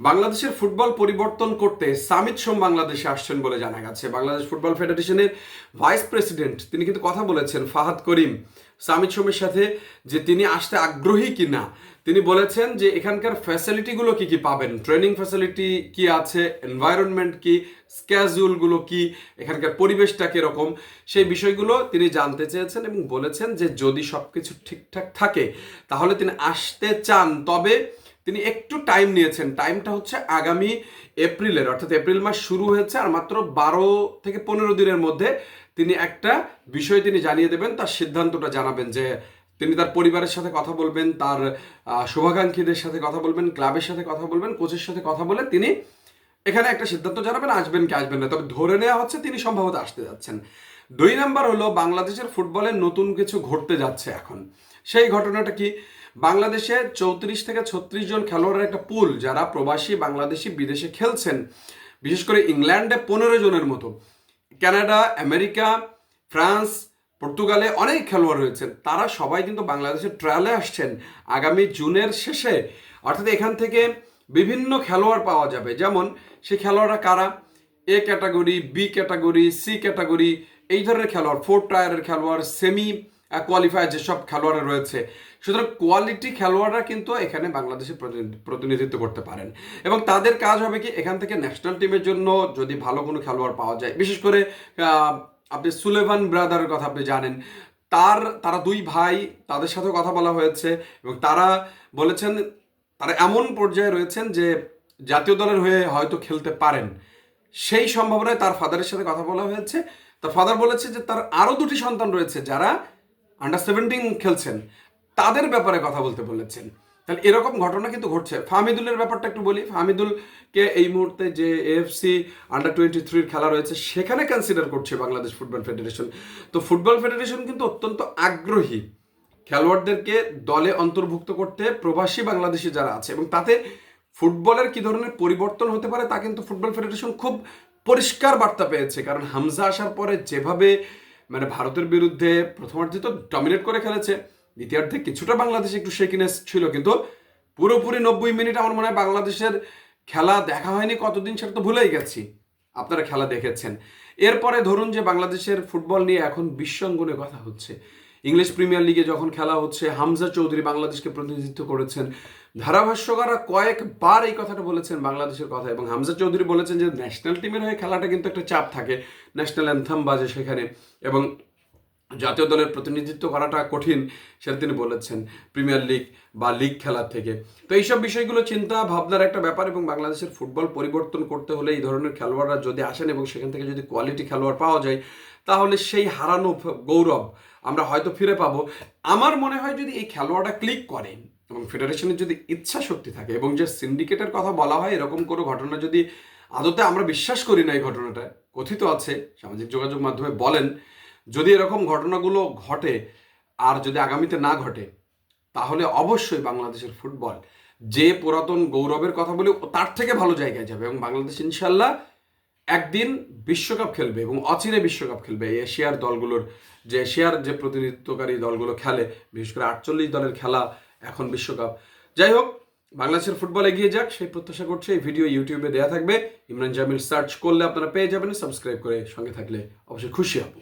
বাংলাদেশের ফুটবল পরিবর্তন করতে সামিত সোম বাংলাদেশে আসছেন বলে জানা গেছে। বাংলাদেশ ফুটবল ফেডারেশনের ভাইস প্রেসিডেন্ট, তিনি কিন্তু কথা বলেছেন, ফাহাদ করিম। সামিত সোমের সাথে যে তিনি আসতে আগ্রহী কি না তিনি বলেছেন যে এখানকার ফ্যাসিলিটিগুলো কি কি পাবেন? ট্রেনিং ফ্যাসিলিটি কি আছে? এনভায়রনমেন্ট কি? স্ক্যাজুলগুলো কি? এখানকার পরিবেশটা কীরকম? সেই বিষয়গুলো তিনি জানতে চেয়েছেন এবং বলেছেন যে যদি সব কিছু ঠিকঠাক থাকে, তাহলে তিনি আসতে চান। তবে তিনি একটু টাইম নিয়েছেন। টাইমটা হচ্ছে আগামী এপ্রিলের, অর্থাৎ এপ্রিল মাস শুরু হয়েছে আর মাত্র বারো থেকে পনেরো দিনের মধ্যে তিনি একটা বিষয় তিনি জানিয়ে দেবেন, তার সিদ্ধান্তটা জানাবেন যে তিনি তার পরিবারের সাথে কথা বলবেন, তার শুভাকাঙ্ক্ষীদের সাথে কথা বলবেন, ক্লাবের সাথে কথা বলবেন, কোচের সাথে কথা বলে তিনি এখানে একটা সিদ্ধান্ত জানাবেন, আসবেন কি আসবেন না। তবে ধরে নেওয়া হচ্ছে তিনি সম্ভবত আসতে যাচ্ছেন। দুই নাম্বার হলো বাংলাদেশের ফুটবলে নতুন কিছু ঘটতে যাচ্ছে এখন। সেই ঘটনাটা কি? বাংলাদেশে চৌত্রিশ থেকে ছত্রিশ জন খেলোয়াড়ের একটা পুল যারা প্রবাসী বাংলাদেশি বিদেশে খেলছেন। বিশেষ করে ইংল্যান্ডে পনেরো জনের মতো। কানাডা, আমেরিকা, ফ্রান্স, পর্তুগালে অনেক খেলোয়াড় রয়েছেন। তারা সবাই কিন্তু বাংলাদেশের ট্রায়ালে আসছেন আগামী জুনের শেষে। অর্থাৎ এখান থেকে বিভিন্ন খেলোয়াড় পাওয়া যাবে। যেমন সে খেলোয়াড়রা কারা? A category, B category, C category, এই ধরনের খেলোয়াড় ফোর টায়ারের খেলোয়াড়, সেমি কোয়ালিফায়ার যেসব খেলোয়াড় রয়েছে। সুতরাং কোয়ালিটি খেলোয়াড়রা কিন্তু এখানে বাংলাদেশে প্রতিনিধি- প্রতিনিধিত্ব করতে পারেন। এবং তাদের কাজ হবে কি, এখান থেকে ন্যাশনাল টিমের জন্য যদি ভালো কোনো খেলোয়াড় পাওয়া যায়, বিশেষ করে আপনি সুলেভান ব্রাদারের কথা আপনি জানেন। তার, তারা দুই ভাই, তাদের সাথে কথা বলা হয়েছে এবং তারা বলেছেন, তারা এমন পর্যায়ে রয়েছেন যে জাতীয় দলের হয়ে হয়তো খেলতে পারেন। সেই সম্ভাবনায় তার ফাদারের সাথে কথা বলা হয়েছে। তার ফাদার বলেছে যে তার আরও দুটি সন্তান রয়েছে যারা আন্ডার সেভেন্টিন খেলছেন, তাদের ব্যাপারে কথা বলতে বলেছেন। তাহলে এরকম ঘটনা কিন্তু ঘটছে। ফাহমিদুলের ব্যাপারটা একটু বলি। ফাহমিদুলকে এই মুহূর্তে যে এএফসি আন্ডার টোয়েন্টি থ্রির খেলা রয়েছে, সেখানে কনসিডার করছে বাংলাদেশ ফুটবল ফেডারেশন তো ফুটবল ফেডারেশন কিন্তু অত্যন্ত আগ্রহী খেলোয়াড়দেরকে দলে অন্তর্ভুক্ত করতে, প্রবাসী বাংলাদেশি যারা আছে, এবং তাতে ফুটবলের কি ধরনের পরিবর্তন হতে পারে তা কিন্তু ফুটবল ফেডারেশন খুব পরিষ্কার বার্তা পেয়েছে। কারণ হামজা আসার পরে যেভাবে মানে ভারতের বিরুদ্ধে প্রথমার্ধে তো ডমিনেট করে খেলেছে, দ্বিতীয়ার্ধে কিছুটা বাংলাদেশে একটু শেকিনেস ছিল, কিন্তু পুরোপুরি নব্বই মিনিট আমার মনে হয় বাংলাদেশের খেলা দেখা হয়নি, কতদিন সেটা তো ভুলেই গেছি। আপনারা খেলা দেখেছেন। এরপরে ধরুন যে বাংলাদেশের ফুটবল নিয়ে এখন বিশ্বঙ্গনে কথা হচ্ছে। ইংলিশ প্রিমিয়ার লিগে যখন খেলা হচ্ছে, হামজা চৌধুরী বাংলাদেশকে প্রতিনিধিত্ব করেছেন। ধারাভাষ্যকাররা কয়েকবার এই কথাটা বলেছেন, বাংলাদেশের কথা। এবং হামজা চৌধুরী বলেছেন যে ন্যাশনাল টিমের হয়ে খেলাটা কিন্তু একটা চাপ থাকে। ন্যাশনাল অ্যান্থাম বাজে সেখানে। এবং জাতীয় দলের প্রতিনিধিত্ব করাটা কঠিন, সেটা তিনি বলেছেন প্রিমিয়ার লিগ বা লিগ খেলার থেকে। তো এইসব বিষয়গুলো চিন্তা, ভাবনার একটা ব্যাপার এবং বাংলাদেশের ফুটবল পরিবর্তন করতে হলে এই ধরনের খেলোয়াড়রা যদি আসেন এবং সেখান থেকে যদি কোয়ালিটি খেলোয়াড় পাওয়া যায়, তাহলে সেই হারানো গৌরব আমরা হয়তো ফিরে পাবো। আমার মনে হয় যদি এই খেলোয়াড়টা ক্লিক করে এবং ফেডারেশনের যদি ইচ্ছা শক্তি থাকে এবং যে সিন্ডিকেটের কথা বলা হয়, এরকম কোনো ঘটনা যদি আদতে আমরা বিশ্বাস করি না এই ঘটনাটা কথিত আছে, সামাজিক যোগাযোগ মাধ্যমে বলেন যদি এরকম ঘটনাগুলো ঘটে আর যদি আগামীতে না ঘটে, তাহলে অবশ্যই বাংলাদেশের ফুটবল যে পুরাতন গৌরবের কথা বলে তার থেকে ভালো জায়গায় যাবে এবং বাংলাদেশ ইনশাল্লাহ একদিন বিশ্বকাপ খেলবে এবং অচিরে বিশ্বকাপ খেলবে। এশিয়ার দলগুলোর যে এশিয়ার যে প্রতিনিধিত্বকারী দলগুলো খেলে, বিশেষ করে আটচল্লিশ দলের খেলা এখন বিশ্বকাপ। যাই হোক, বাংলাদেশের ফুটবল এগিয়ে যাক, সেই প্রত্যাশা করছে এই ভিডিও ইউটিউবে দেওয়া থাকবে। ইমরান জামিল সার্চ করলে আপনারা পেয়ে যাবেন, সাবস্ক্রাইব করে সঙ্গে থাকলে অবশ্যই খুশি হব।